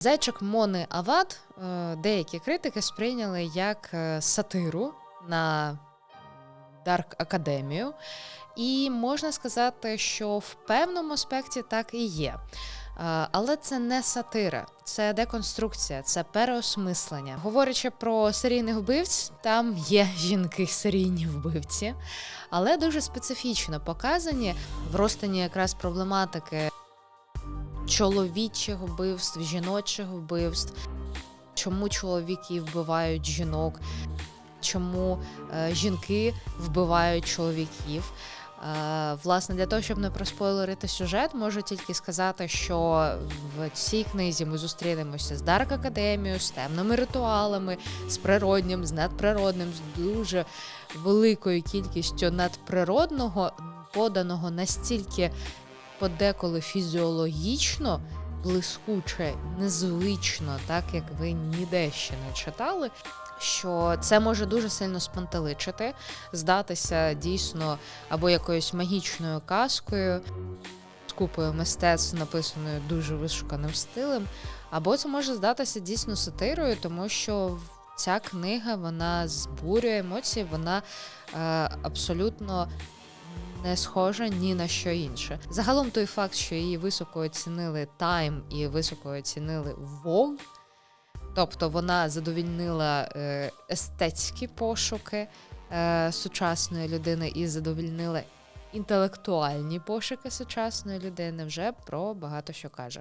Зайчик Мони Ават е, деякі критики сприйняли як е, сатиру на Дарк Академію. І можна сказати, що в певному аспекті так і є. Е, Але це не сатира, це деконструкція, це переосмислення. Говорячи про серійних вбивць, там є жінки серійні вбивці, але дуже специфічно показані в розстані якраз проблематики чоловічих вбивств, жіночих вбивств, чому чоловіки вбивають жінок, чому е, жінки вбивають чоловіків. Е, власне, для того, щоб не проспойлерити сюжет, можу тільки сказати, що в цій книзі ми зустрінемося з Дарк Академією, з темними ритуалами, з природнім, з надприродним, з дуже великою кількістю надприродного, поданого настільки подеколи фізіологічно, блискуче, незвично, так як ви ніде ще не читали. Що це може дуже сильно спантеличити, здатися дійсно або якоюсь магічною казкою, купою мистецтв, написаною дуже вишуканим стилем, або це може здатися дійсно сатирою, тому що ця книга вона збурює емоції, вона е, абсолютно не схожа ні на що інше. Загалом той факт, що її високо оцінили Time і високо оцінили Vogue, тобто вона задовільнила е, естетські пошуки е, сучасної людини і задовільнила інтелектуальні пошуки сучасної людини, вже про багато що каже.